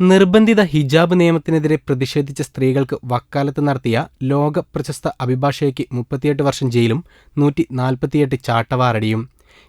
നിർബന്ധിത ഹിജാബ് നിയമത്തിനെതിരെ പ്രതിഷേധിച്ച സ്ത്രീകൾക്ക് വക്കാലത്ത് നടത്തിയ ലോക പ്രശസ്ത അഭിഭാഷകയ്ക്ക് മുപ്പത്തിയെട്ട് വർഷം ജയിലും നൂറ്റി നാൽപ്പത്തിയെട്ട് ചാട്ടവാറടിയും.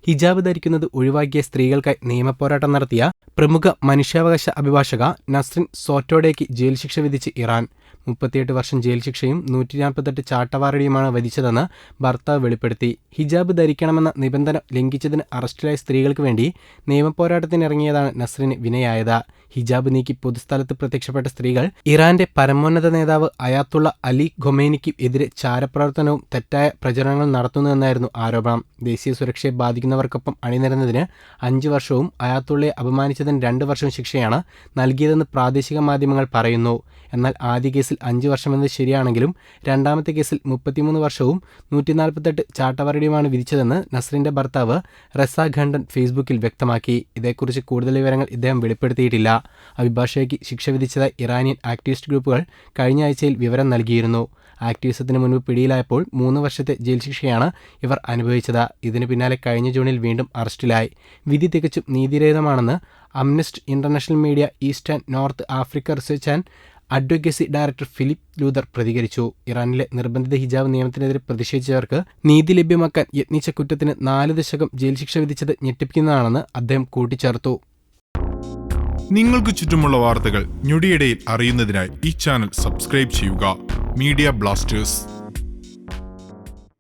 ഹിജാബ് ധരിക്കുന്നത് ഒഴിവാക്കിയ സ്ത്രീകൾക്കായി നിയമപോരാട്ടം നടത്തിയ പ്രമുഖ മനുഷ്യാവകാശ അഭിഭാഷക നസ്രിൻ സോറ്റോഡേക്ക് ജയിൽ ശിക്ഷ വിധിച്ച് ഇറാൻ. മുപ്പത്തിയെട്ട് വർഷം ജയിൽ ശിക്ഷയും നൂറ്റി നാൽപ്പത്തെട്ട് ചാട്ടവാറടിയുമാണ് വിധിച്ചതെന്ന് ഭർത്താവ് വെളിപ്പെടുത്തി. ഹിജാബ് ധരിക്കണമെന്ന നിബന്ധന ലംഘിച്ചതിന് അറസ്റ്റിലായ സ്ത്രീകൾക്ക് വേണ്ടി നിയമപോരാട്ടത്തിനിറങ്ങിയതാണ് നസ്രിന് വിനയായത്. ഹിജാബ് നീക്കി പൊതുസ്ഥലത്ത് പ്രത്യക്ഷപ്പെട്ട സ്ത്രീകൾ ഇറാന്റെ പരമോന്നത നേതാവ് അയാത്തുള്ള അലി ഖൊമേനിക്ക് എതിരെ ചാരപ്രവർത്തനവും തെറ്റായ പ്രചരണങ്ങൾ നടത്തുന്നുവെന്നായിരുന്നു ആരോപണം. ദേശീയ സുരക്ഷയെ ബാധിക്കുന്നവർക്കൊപ്പം അണിനിരന്നതിന് അഞ്ച് വർഷവും അയാത്തുള്ളയെ അപമാനിച്ചതിന് രണ്ട് വർഷവും ശിക്ഷയാണ് നൽകിയതെന്ന് പ്രാദേശിക മാധ്യമങ്ങൾ പറയുന്നു. എന്നാൽ ആദ്യ കേസിൽ അഞ്ച് വർഷമെന്നത് ശരിയാണെങ്കിലും രണ്ടാമത്തെ കേസിൽ മുപ്പത്തിമൂന്ന് വർഷവും നൂറ്റി നാൽപ്പത്തെട്ട് ചാട്ടവറടിയുമാണ് വിധിച്ചതെന്ന് നസ്രിന്റെ ഭർത്താവ് റസ ഖണ്ഡൻ ഫേസ്ബുക്കിൽ വ്യക്തമാക്കി. ഇതേക്കുറിച്ച് കൂടുതൽ വിവരങ്ങൾ ഇദ്ദേഹം വെളിപ്പെടുത്തിയിട്ടില്ല. അഭിഭാഷകയ്ക്ക് ശിക്ഷ വിധിച്ചതായി ഇറാനിയൻ ആക്ടിവിസ്റ്റ് ഗ്രൂപ്പുകൾ കഴിഞ്ഞ ആഴ്ചയിൽ വിവരം നൽകിയിരുന്നു. ആക്ടിവിസത്തിന് മുൻപ് പിടിയിലായപ്പോൾ മൂന്ന് വർഷത്തെ ജയിൽ ശിക്ഷയാണ് ഇവർ അനുഭവിച്ചത്. ഇതിന് പിന്നാലെ കഴിഞ്ഞ ജൂണിൽ വീണ്ടും അറസ്റ്റിലായി. വിധി തികച്ചും നീതിരഹിതമാണെന്ന് Amnesty International Middle East and North Africa research and advocacy director Philip Luther പ്രതികരിച്ചു. ഇറാനിലെ നിർബന്ധിത ഹിജാബ് നിയമത്തിനെതിരെ പ്രതിഷേധിച്ചവർക്ക് നീതി ലഭ്യമാക്കാൻ യത്നിച്ച കുറ്റത്തിന് നാല് ദശകം ജയിൽ ശിക്ഷ വിധിച്ചത് ഞെട്ടിപ്പിക്കുന്നതാണെന്ന് അദ്ദേഹം കൂട്ടിച്ചേർത്തു. നിങ്ങൾക്ക് ചുറ്റുമുള്ള വാർത്തകൾ ഞൊടിയിടയിൽ അറിയുന്നതിനായി ഈ ചാനൽ സബ്സ്ക്രൈബ് ചെയ്യുക. Media Blasters.